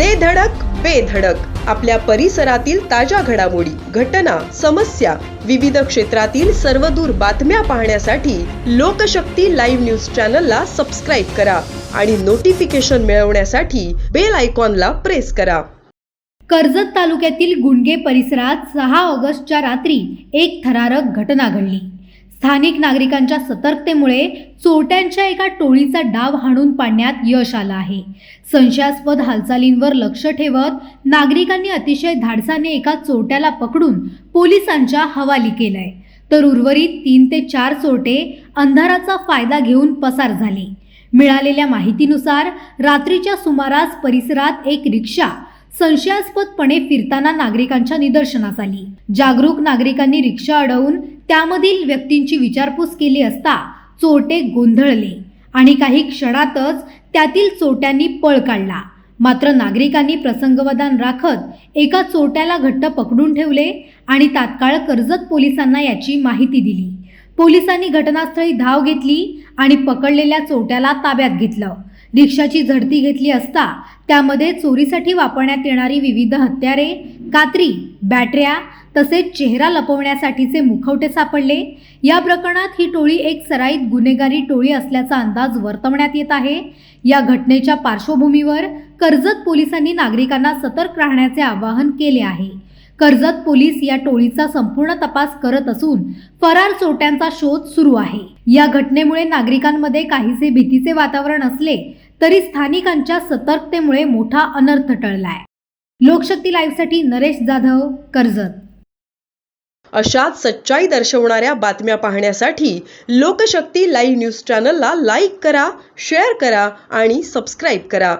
दे धडक बेधडक आपल्या परिसरातील ताज्या घडामोडी घटना समस्या विविध क्षेत्रातील सर्वदूर बातम्या पाहण्यासाठी लोकशक्ती लाईव्ह न्यूज चॅनलला सबस्क्राईब करा आणि नोटिफिकेशन मिळवण्यासाठी बेल आयकॉनला प्रेस करा. कर्जत तालुक्यातील गुंडगे परिसरात सहा ऑगस्टच्या रात्री एक थरारक घटना घडली. स्थानिक नागरिकांच्या सतर्कतेमुळे चोरट्यांच्या एका टोळीचा डाव हाणून पाडण्यात यश आलं आहे. संशयास्पद हालचालींवर लक्ष ठेवत नागरिकांनी अतिशय धाडसाने एका चोरट्याला पकडून पोलिसांच्या हवाली केलंय. तर उर्वरित तीन ते चार चोरटे अंधाराचा फायदा घेऊन पसार झाले. मिळालेल्या माहितीनुसार रात्रीच्या सुमारास परिसरात एक रिक्षा संशयास्पदपणे फिरताना नागरिकांच्या निदर्शनास आली. जागरूक नागरिकांनी रिक्षा अडवून त्यामधील व्यक्तींची विचारपूस केली असता चोरटे गोंधळले आणि काही क्षणातच त्यातील चोरट्यांनी पळ काढला. मात्र नागरिकांनी प्रसंगवदान राखत एका चोरट्याला घट्ट पकडून ठेवले आणि तात्काळ कर्जत पोलिसांना याची माहिती दिली. पोलिसांनी घटनास्थळी धाव घेतली आणि पकडलेल्या चोरट्याला ताब्यात घेतलं. रिक्षाची झडती घेतली असता त्यामध्ये चोरीसाठी वापरण्यात येणारी विविध हत्यारे कात्री बॅटऱ्या तसेच चेहरा लपवण्यासाठीचे मुखवटे सापडले. या प्रकरणात ही टोळी एक सराईत गुन्हेगारी टोळी असल्याचा अंदाज वर्तवण्यात येत आहे. या घटनेच्या पार्श्वभूमीवर कर्जत पोलिसांनी नागरिकांना सतर्क राहण्याचे आवाहन केले आहे. कर्जत पोलीस या टोळीचा संपूर्ण तपास करत असून फरार चोट्यांचा शोध सुरू आहे. या घटनेमुळे नागरिकांमध्ये काहीसे भीतीचे वातावरण असले तरी स्थानिकांच्या सतर्कतेमुळे मोठा अनर्थ टळलाय. लोकशक्ती लाईव्हसाठी नरेश जाधव कर्जत. अशाच सच्चाई दर्शवणाऱ्या बातम्या पाहण्यासाठी लोकशक्ती लाईव्ह न्यूज चॅनलला लाईक करा शेअर करा आणि सबस्क्राईब करा.